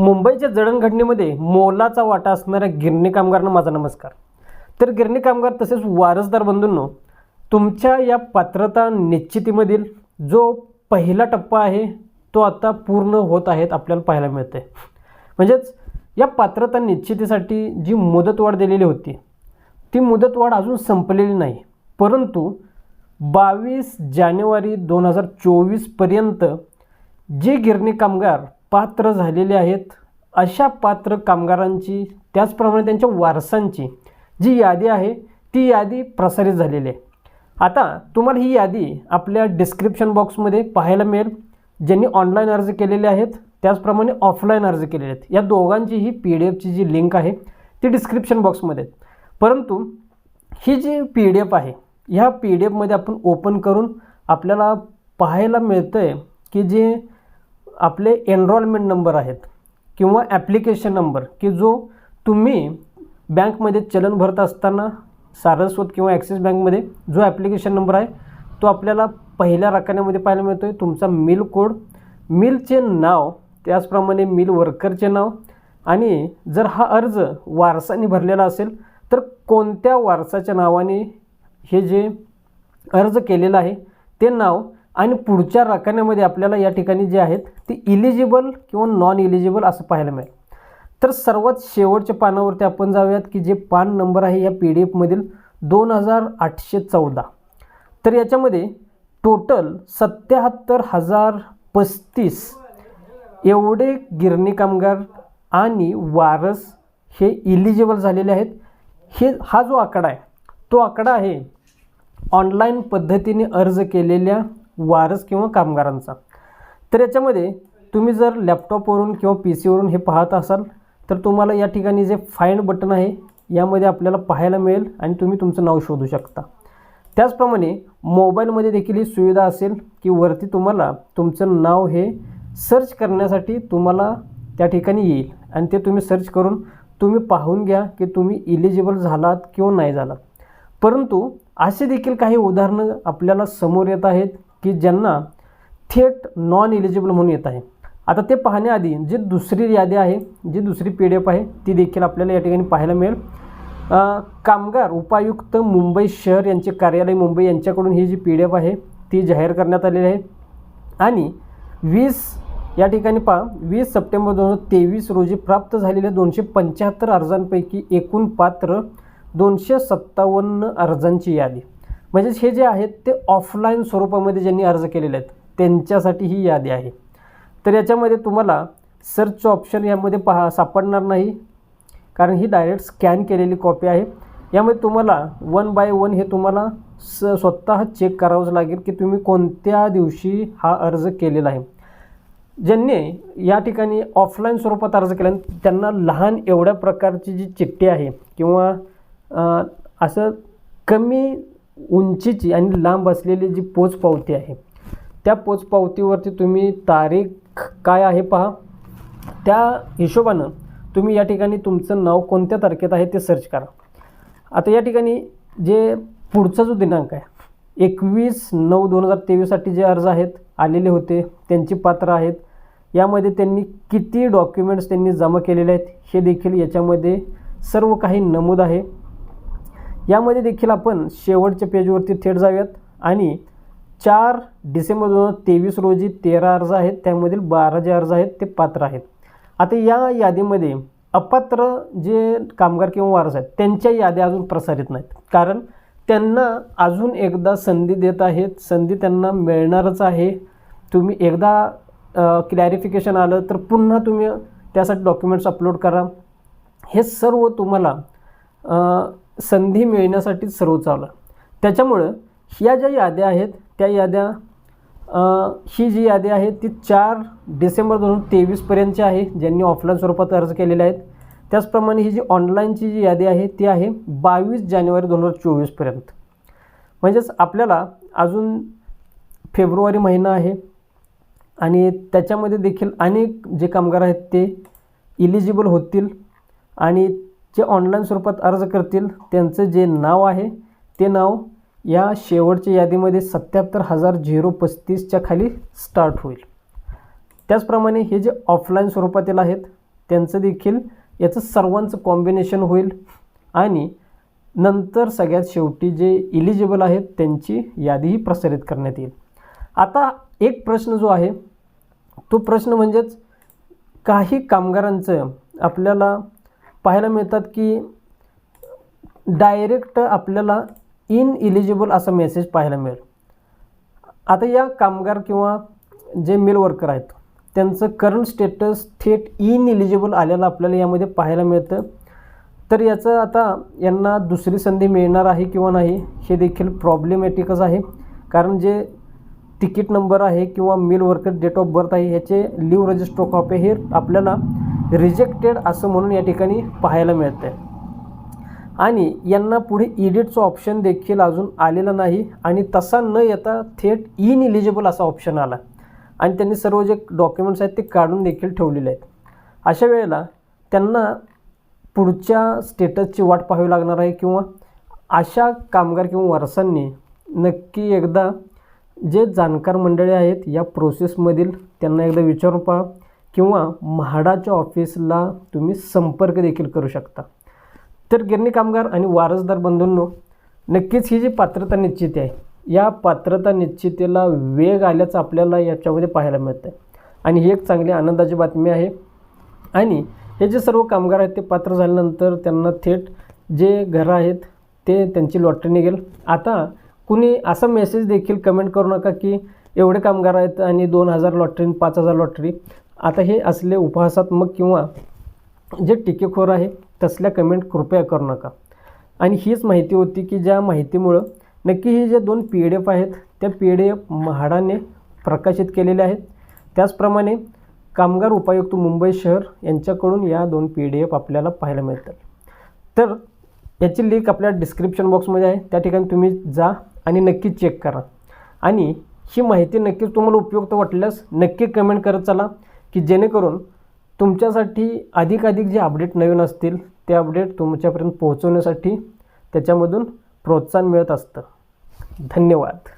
मुंबईच्या जडणघडणीमध्ये मोलाचा वाटा असणाऱ्या गिरणी कामगारांना माझा नमस्कार. तर गिरणी कामगार तसेच वारसदार बंधूंनो तुमच्या या पात्रता निश्चितीमधील जो पहिला टप्पा आहे तो आता पूर्ण होत आहेत आपल्याला पाहायला मिळतं आहे म्हणजेच या पात्रता निश्चितीसाठी जी मुदतवाढ दिलेली होती ती मुदतवाढ अजून संपलेली नाही. परंतु बावीस जानेवारी दोन हजार चोवीसपर्यंत जे गिरणी कामगार पात्र झालेले आहेत. अशा पात्र कामगारांची त्याचप्रमाणे त्यांच्या वारसांची जी यादी आहे ती यादी प्रसारित झालेली आहे. आता तुम्हाला ही यादी आपल्या डिस्क्रिप्शन बॉक्समध्ये पाहायला मिळेल. ज्यांनी ऑनलाईन अर्ज केलेले आहेत त्याचप्रमाणे ऑफलाईन अर्ज केलेले आहेत. या दोघांची ही पी डी एफची जी लिंक आहे ती डिस्क्रिप्शन बॉक्समध्ये परंतु ही जी पी डी एफ आहे ह्या पी डी एफमध्ये आपण ओपन करून आपल्याला पाहायला मिळतं आहे की जे आपले एनरोलमेंट नंबर आहेत किंवा ॲप्लिकेशन नंबर की जो तुम्ही बँकमध्ये चलन भरत असताना सारस्वत किंवा ॲक्सिस बँकमध्ये जो ॲप्लिकेशन नंबर आहे तो आपल्याला पहिल्या रकान्यामध्ये पाहायला मिळतो आहे तुमचा मिल कोड मिलचे नाव त्याचप्रमाणे मिल वर्करचे नाव आणि जर हा अर्ज वारसाने भरलेला असेल तर कोणत्या वारसाच्या नावाने हे जे अर्ज केलेलं आहे ते नाव आणि पुढच्या रकान्यामध्ये आपल्याला या ठिकाणी जे आहेत ते इलिजिबल किंवा नॉन इलिजिबल असं पाहायला मिळेल. तर सर्वात शेवटच्या पानावरती आपण जाऊयात की जे पान नंबर आहे या पी डी एफमधील दोन हजार आठशे चौदा. तर याच्यामध्ये टोटल सत्याहत्तर हजार पस्तीस एवढे गिरणी कामगार आणि वारस हे इलिजिबल झालेले आहेत. हे हा जो आकडा आहे तो आकडा आहे ऑनलाईन पद्धतीने अर्ज केलेल्या वारस किंवा कामगारांचा. तर याच्यामध्ये तुम्ही जर लॅपटॉपवरून किंवा पी सीवरून हे पाहत असाल तर तुम्हाला या ठिकाणी जे फाईंड बटन आहे यामध्ये आपल्याला पाहायला मिळेल आणि तुम्ही तुमचं नाव शोधू शकता. त्याचप्रमाणे मोबाईलमध्ये देखील ही सुविधा असेल की वरती तुम्हाला तुमचं नाव हे सर्च करण्यासाठी तुम्हाला त्या ठिकाणी येईल. आणि ते तुम्ही सर्च करून तुम्ही पाहून घ्या की तुम्ही इलिजिबल झालात किंवा नाही झालात. परंतु असे देखील काही उदाहरणं आपल्याला समोर येत आहेत. की ज्यांना थेट नॉन एलिजिबल म्हणून येत आहे. आता ते पाहण्याआधी जी दुसरी यादी आहे जी दुसरी पी डी एफ आहे ती देखील आपल्याला या ठिकाणी पाहायला मिळेल. कामगार उपायुक्त मुंबई शहर यांचे कार्यालय मुंबई यांच्याकडून ही जी पी डी एफ आहे ती जाहीर करण्यात आलेली आहे. आणि वीस या ठिकाणी पहा वीस सप्टेंबर दोन हजार तेवीस रोजी प्राप्त झालेल्या दोनशे पंच्याहत्तर अर्जांपैकी एकूण पात्र दोनशे सत्तावन्न अर्जांची यादी. म्हणजेच हे जे आहेत ते ऑफलाईन स्वरूपामध्ये ज्यांनी अर्ज केलेले आहेत त्यांच्यासाठी ही यादी आहे. तर याच्यामध्ये तुम्हाला सर्च ऑप्शन यामध्ये पहा सापडणार नाही कारण ही डायरेक्ट स्कॅन केलेली कॉपी आहे. यामध्ये तुम्हाला वन बाय वन हे तुम्हाला स स्वतः चेक करावंच लागेल की तुम्ही कोणत्या दिवशी हा अर्ज केलेला आहे. ज्यांनी या ठिकाणी ऑफलाईन स्वरूपात अर्ज केला त्यांना लहान एवढ्या प्रकारची जी चिठ्ठी आहे किंवा असं कमी उंचीची आणि लांब असलेली जी पोचपावती आहे त्या पोचपावतीवरती तुम्ही तारीख काय आहे पहा. त्या हिशोबानं तुम्ही या ठिकाणी तुमचं नाव कोणत्या तारखेत आहे ते सर्च करा. आता या ठिकाणी जे पुढचा जो दिनांक आहे एकवीस नऊ दोन हजार तेवीससाठी जे अर्ज आहेत आलेले होते त्यांची पात्र आहेत यामध्ये त्यांनी किती डॉक्युमेंट्स त्यांनी जमा केलेले आहेत हे देखील याच्यामध्ये सर्व काही नमूद आहे. यामध्ये देखील आपण शेवटच्या पेजवरती थेट जाऊयात. आणि चार डिसेंबर दोन हजार तेवीस रोजी तेरा अर्ज आहेत त्यामधील बारा जे अर्ज आहेत ते पात्र आहेत. आता या यादीमध्ये अपात्र जे कामगार किंवा वारस आहेत त्यांच्या याद्या अजून प्रसारित नाहीत. कारण त्यांना अजून एकदा संधी देत आहेत संधी त्यांना मिळणारच आहे. तुम्ही एकदा क्लॅरिफिकेशन आलं तर पुन्हा तुम्ही त्यासाठी डॉक्युमेंट्स अपलोड करा. हे सर्व तुम्हाला संधी मिळण्यासाठी सर्व चावलं त्याच्यामुळं ह्या ज्या याद्या आहेत त्या याद्या ही जी यादी आहे ती चार डिसेंबर दोन हजार तेवीसपर्यंतची आहे ज्यांनी ऑफलाईन स्वरूपात अर्ज केलेले आहेत. त्याचप्रमाणे ही जी ऑनलाईनची जी यादी आहे ती आहे बावीस जानेवारी दोन हजार चोवीसपर्यंत म्हणजेच आपल्याला अजून फेब्रुवारी महिना आहे आणि त्याच्यामध्ये देखील अनेक जे कामगार आहेत ते इलिजिबल होतील आणि जे ऑनलाईन स्वरूपात अर्ज करतील त्यांचं जे नाव आहे ते नाव या शेवटच्या यादीमध्ये सत्याहत्तर हजार झिरो पस्तीसच्या खाली स्टार्ट होईल. त्याचप्रमाणे हे जे ऑफलाईन स्वरूपातील आहेत त्यांचं देखील याचं सर्वांचं कॉम्बिनेशन होईल. आणि नंतर सगळ्यात शेवटी जे इलिजिबल आहेत त्यांची यादीही प्रसारित करण्यात येईल. आता एक प्रश्न जो आहे तो प्रश्न म्हणजेच काही कामगारांचं आपल्याला पाहायला मिळतात की डायरेक्ट आपल्याला इन इलिजिबल असा मेसेज पाहायला मिळेल. आता या कामगार किंवा जे मिल वर्कर आहेत त्यांचं करंट स्टेटस थेट इन इलिजिबल आलेलं आपल्याला यामध्ये पाहायला मिळतं. तर याचं आता यांना दुसरी संधी मिळणार आहे किंवा नाही हे देखील प्रॉब्लेमॅटिकच आहे. कारण जे तिकीट नंबर आहे किंवा mill worker date of birth आहे ह्याचे लिव्ह रजिस्टर कॉपी हे आपल्याला रिजेक्टेड असं म्हणून या ठिकाणी पाहायला मिळतं आहे आणि यांना पुढे इडिटचं ऑप्शन देखील अजून आलेलं नाही आणि तसा न येता थेट इन इलिजिबल असा ऑप्शन आला. आणि त्यांनी सर्व जे डॉक्युमेंट्स आहेत ते काढून देखील ठेवलेले आहेत. अशा वेळेला त्यांना पुढच्या स्टेटसची वाट पाहावी लागणार आहे किंवा अशा कामगार किंवा वारसांनी नक्की एकदा जे जाणकार मंडळी आहेत या प्रोसेसमधील त्यांना एकदा विचारून पहा. किंवा म्हाडाच्या ऑफिसला तुम्ही संपर्क देखील करू शकता. तर गिरणी कामगार आणि वारसदार बंधूंनो नक्कीच ही जी पात्रता निश्चित आहे या पात्रता निश्चितेला वेग आल्याचं आपल्याला याच्यामध्ये पाहायला मिळतं आहे आणि ही एक चांगली आनंदाची बातमी आहे. आणि हे जे सर्व कामगार आहेत ते पात्र झाल्यानंतर त्यांना थेट जे घरं आहेत ते त्यांची लॉटरी निघेल. आता कुणी असा मेसेज देखील कमेंट करू नका की एवढे कामगार आहेत आणि दोन हजार लॉटरी पाच हजार लॉटरी. आता हे असले उपहासात्मक किंवा जे टीकेखोर आहे तसल्या कमेंट कृपया करू नका. आणि हीच माहिती होती की ज्या माहितीमुळं नक्की हे जे दोन पी डी एफ आहेत त्या पी डी एफ म्हाडाने प्रकाशित केलेले आहेत. त्याचप्रमाणे कामगार उपायुक्त मुंबई शहर यांच्याकडून या दोन पी डी एफ आपल्याला पाहायला मिळतात तर याची लिंक आपल्या डिस्क्रिप्शन बॉक्समध्ये आहे. त्या ठिकाणी तुम्ही जा आणि नक्की चेक करा. आणि ही माहिती नक्कीच तुम्हाला उपयुक्त वाटल्यास नक्की कमेंट करत चला. की जेणेकरून तुमच्यासाठी अधिकाधिक जे अपडेट नवीन असतील ते अपडेट तुमच्यापर्यंत पोहोचवण्यासाठी त्याच्यामधून प्रोत्साहन मिळत असतं. धन्यवाद.